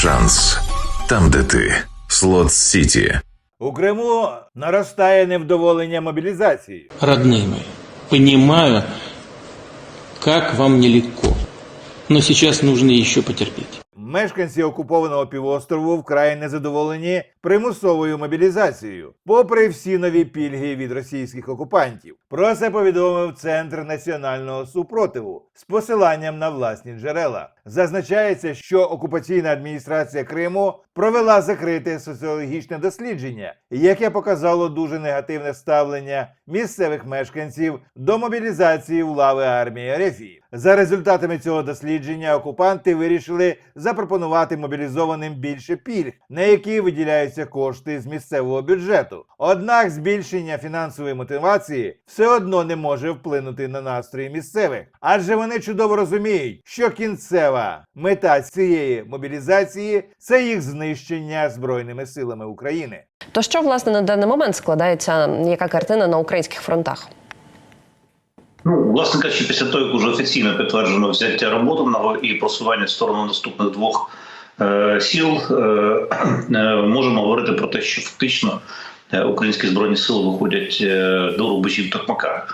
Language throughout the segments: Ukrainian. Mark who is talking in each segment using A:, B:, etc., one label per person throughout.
A: Шанс там, де ти. Слот Сіті.
B: У Криму наростає невдоволення мобілізацією.
C: Родные мои, понимаю, как вам нелегко. Но сейчас нужно еще потерпеть.
B: Мешканці окупованого півострову вкрай незадоволені примусовою мобілізацією, попри всі нові пільги від російських окупантів. Про це повідомив Центр національного супротиву з посиланням на власні джерела. Зазначається, що окупаційна адміністрація Криму провела закрите соціологічне дослідження, яке показало дуже негативне ставлення місцевих мешканців до мобілізації в лави армії Рефії. За результатами цього дослідження окупанти вирішили запропонувати мобілізованим більше пільг, на які виділяються кошти з місцевого бюджету. Однак збільшення фінансової мотивації все одно не може вплинути на настрої місцевих, адже вони чудово розуміють, що кінцева мета цієї мобілізації це їх знищення збройними силами України.
D: То що власне на даний момент складається яка картина на українських фронтах?
E: Ну, власне кажучи, після того, як уже офіційно підтверджено взяття роботи і просування в сторону наступних двох е, сіл, е, е, можемо говорити про те, що фактично українські збройні сили виходять е, до рубежів Токмака.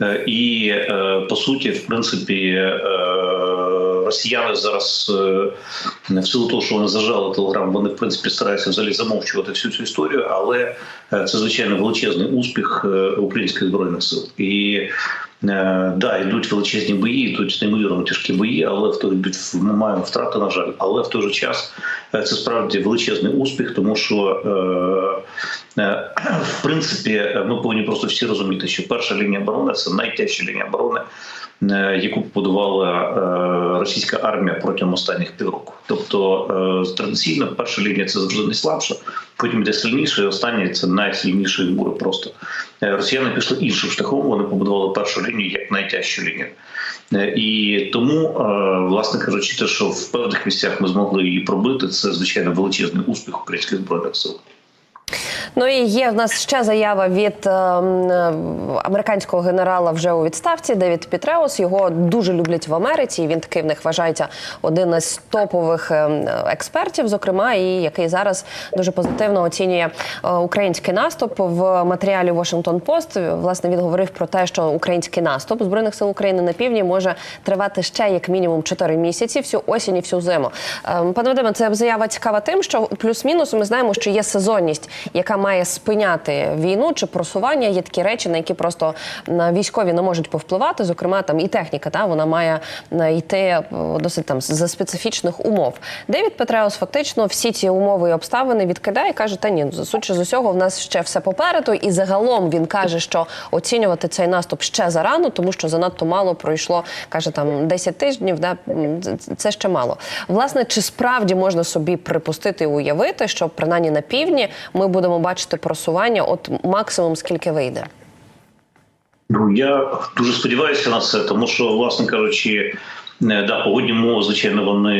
E: Е, і е, по суті, в принципі, е, росіяни зараз е, в силу того, що вони зажали телеграм, вони в принципі стараються взагалі замовчувати всю цю історію, але е, це звичайно величезний успіх е, українських збройних сил. І Е, Да, йдуть величезні бої, йдуть неймовірно тяжкі бої, але в той ми маємо втрати, на жаль. Але в той же час е, це справді величезний успіх, тому що е, е, в принципі е, ми повинні просто всі розуміти, що перша лінія оборони це найтяжча лінія оборони, е, яку побудувала е, російська армія протягом останніх півроку. Тобто е, традиційно перша лінія це завжди найслабша, потім йде сильніший. і останнє це найсильніший збори. просто. Е, Росіяни пішли іншим шляхом. Вони побудували першу лінію як найтяжчу лінію. Е, І тому, е, власне кажучи, те, що в певних місцях ми змогли її пробити, це звичайно величезний успіх українських збройних сил.
D: Ну і є в нас ще заява від е, е, американського генерала вже у відставці Девід Пітреус. Його дуже люблять в Америці. і Він такий в них вважається один із топових е, експертів, зокрема, і який зараз дуже позитивно оцінює е, український наступ в матеріалі Washington Post. Власне він говорив про те, що український наступ збройних сил України на півдні може тривати ще як мінімум 4 місяці, всю осінь і всю зиму. Е, Пане Вадиме, це заява цікава тим, що плюс-мінус ми знаємо, що є сезонність, яка має спиняти війну чи просування. Є такі речі, на які просто на військові не можуть повпливати. Зокрема, там і техніка, та вона має йти е, досить там за специфічних умов. Девід Петреус фактично всі ці умови і обставини відкидає і каже: та ні, судячи з усього, в нас ще все попереду. І загалом він каже, що оцінювати цей наступ ще зарано, тому що занадто мало пройшло. каже там 10 тижнів. Да це ще мало. Власне, чи справді можна собі припустити і уявити, що принаймні на півдні ми будемо бачити просування, от максимум скільки вийде?
E: Ну я дуже сподіваюся на це, тому що, власне кажучи, да, погодні умови, звичайно, вони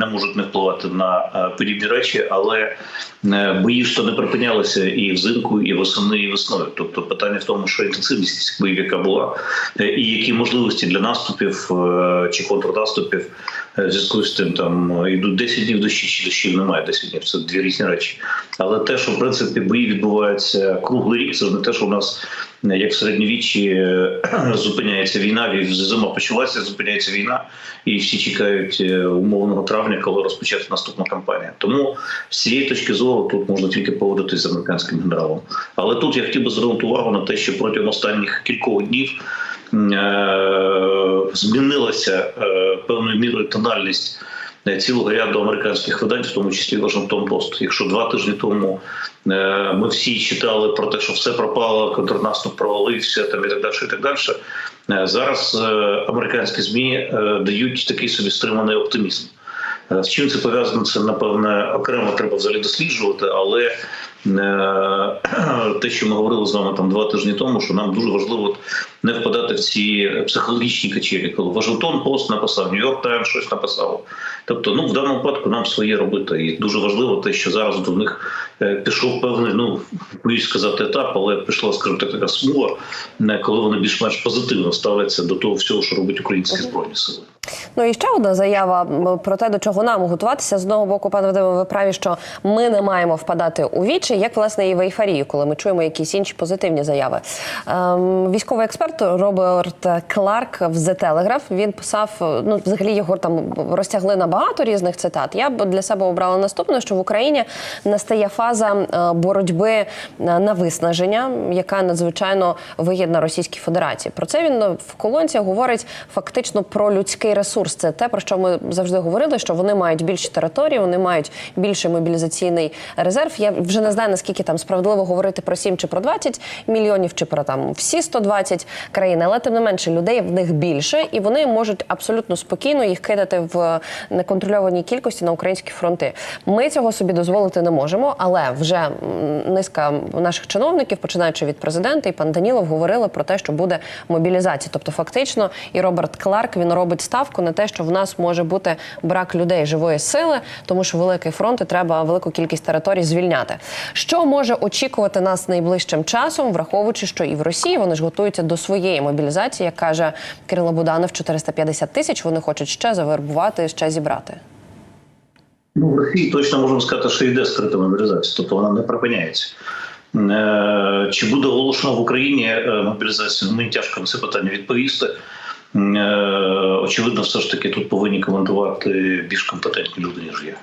E: не можуть не впливати на е, подібні речі, але е, бої ж то не припинялися і взимку, і восени, і весною. Тобто питання в тому, що інтенсивність боїв, яка була, е, і які можливості для наступів е, чи контрнаступів е, зв'язку з тим, там е, йдуть 10 днів дощі, чи дощів немає 10 днів. Це дві різні речі. Але те, що в принципі бої відбуваються круглий рік, це ж не те, що у нас е, як в середньовіччі е, зупиняється війна, ві- зима почалася, зупиняється війна, і всі чекають е, умовного травня, коли розпочати наступна кампанія. Тому з цієї точки зору тут можна тільки погодитись з американським генералом. Але тут я хотів би звернути увагу на те, що протягом останніх кількох днів е, змінилася е, певною мірою тональність е, цілого ряду американських видань, в тому числі Вашингтон Пост. Якщо два тижні тому е, ми всі читали про те, що все пропало, контрнаступ провалився там і так далі, і так далі. е, Зараз е, американські змі е, дають такий собі стриманий оптимізм. Е, З чим це пов'язано? Це напевне окремо треба взагалі досліджувати, але е, те, що ми говорили з вами там два тижні тому, що нам дуже важливо не впадати в ці психологічні качелі, коли Вашингтон Пост написав, Нью-Йорк Таймс щось написав. Тобто, ну в даному випадку нам своє робити. І дуже важливо те, що зараз до них е, пішов певний, ну боюсь сказати етап, але пішла, скажімо так, така смуга, коли вони більш-менш позитивно ставляться до того всього, що робить українські збройні сили.
D: Ну і ще одна заява про те, до чого нам готуватися. З одного боку, пане Вадиме, ви праві, що ми не маємо впадати у вічі, як власне і в ейфорію, коли ми чуємо якісь інші позитивні заяви. Ем, військовий експерт Роберт Кларк в The Telegraph, Він писав, ну взагалі його там розтягли на багато різних цитат. Я б для себе обрала наступне, що в Україні настає фаза е, боротьби на виснаження, яка надзвичайно вигідна Російській Федерації. Про це він в колонці говорить фактично про людський ресурс. Це те, про що ми завжди говорили, що вони мають більші території, вони мають більший мобілізаційний резерв. Я вже не знаю наскільки там справедливо говорити про 7 чи про 20 мільйонів, чи про там всі 120 країн, але тим не менше людей в них більше, і вони можуть абсолютно спокійно їх кидати в неконтрольованій кількості на українські фронти. Ми цього собі дозволити не можемо, але вже низка наших чиновників, починаючи від президента, і пан Данілов говорили про те, що буде мобілізація. Тобто, фактично, і Роберт Кларк він робить ставку на те, що в нас може бути брак людей живої сили, тому що великий фронт і треба велику кількість територій звільняти. Що може очікувати нас найближчим часом, враховуючи, що і в Росії вони ж готуються до своєї мобілізації, як каже Кирило Буданов, 450 тисяч. Вони хочуть ще завербувати, ще зібрати.
E: Ну, в Росії точно можемо сказати, що йде скрита мобілізація, тобто вона не припиняється. Е, Чи буде оголошено в Україні е, мобілізацію? Мені тяжко на це питання відповісти. Е, Очевидно, все ж таки тут повинні коментувати більш компетентні люди, ніж я.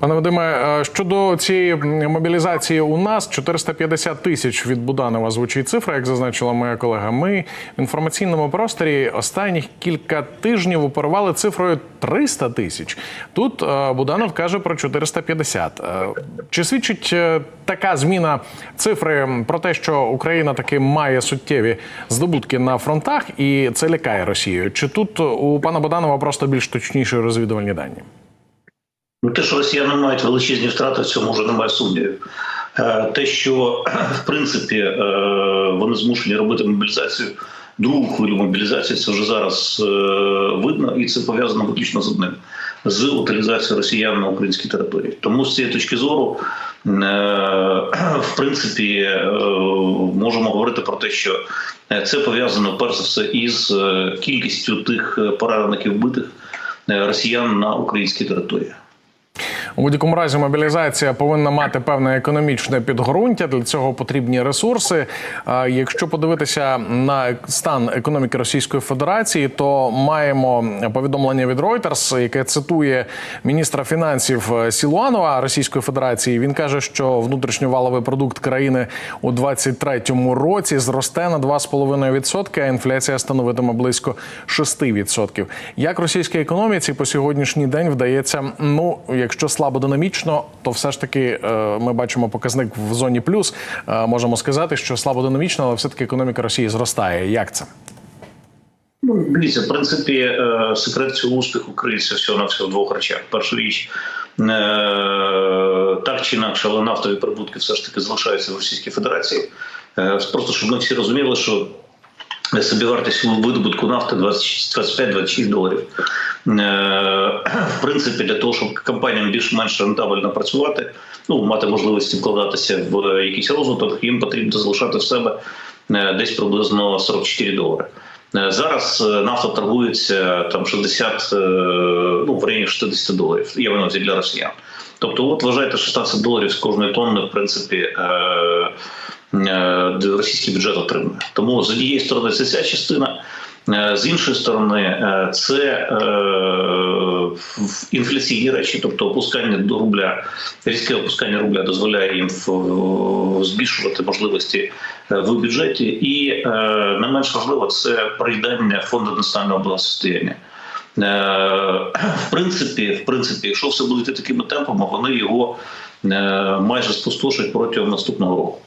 F: Пане Вадиме, е, щодо цієї мобілізації у нас 450 тисяч від Буданова звучить цифра, як зазначила моя колега. Ми в інформаційному просторі останніх кілька тижнів оперували цифрою 300 тисяч. Тут е, Буданов каже про 450. Е, Чи свідчить така зміна цифри про те, що Україна таки має суттєві здобутки на фронтах, і це лякає Росію? Чи тут у пана Буданова просто більш точніші розвідувальні дані?
E: Ну, те, що росіяни мають величезні втрати, в цьому вже немає сумнівів. Е, Те, що в принципі е, вони змушені робити мобілізацію, другу хвилю мобілізації, це вже зараз е, видно, і це пов'язано виключно з одним з утилізацією росіян на українській території. Тому з цієї точки зору, в принципі, можемо говорити про те, що це пов'язано перш за все із кількістю тих поранених і вбитих росіян на українській території.
F: У будь-якому разі мобілізація повинна мати певне економічне підґрунтя. Для цього потрібні ресурси. Якщо подивитися на стан економіки Російської Федерації, то маємо повідомлення від Reuters, яке цитує міністра фінансів Сілуанова Російської Федерації. Він каже, що внутрішньоваловий продукт країни у 2023 році зросте на 2,5%, а інфляція становитиме близько 6%. Як російській економіці по сьогоднішній день вдається, ну якщо слабо динамічно, то все ж таки е, ми бачимо показник в зоні плюс. Е, Можемо сказати, що слабо динамічно, але все таки економіка Росії зростає. Як це?
E: Ну, дивіться, в принципі, е, секрет цього успіху криється всього на всього в двох речах. Перша річ, так чи інакше, але нафтові прибутки все ж таки залишаються в Російській Федерації. Просто щоб ми всі розуміли, що собівартість видобутку нафти 25-26 доларів. Е, В принципі, для того, щоб компаніям більш-менш рентабельно працювати, ну мати можливості вкладатися в якийсь розвиток, їм потрібно залишати в себе е, десь приблизно 44 долари. Е, Зараз е, нафта торгується там 60, е, ну в районі 60 доларів. Є воно для росіян. Тобто, от вважайте 16 доларів з кожної тонни, в принципі, е, е, російський бюджет отримує. Тому з однієї сторони це ця частина. Е, З іншої сторони, е, це е, інфляційні речі, тобто опускання до рубля, різке опускання рубля дозволяє їм збільшувати можливості е, в бюджеті, і е, не менш важливо це проїдання фонду національного благосостояння. Е, В принципі, в принципі, якщо все буде йти такими темпами, вони його е, майже спустошать протягом наступного року.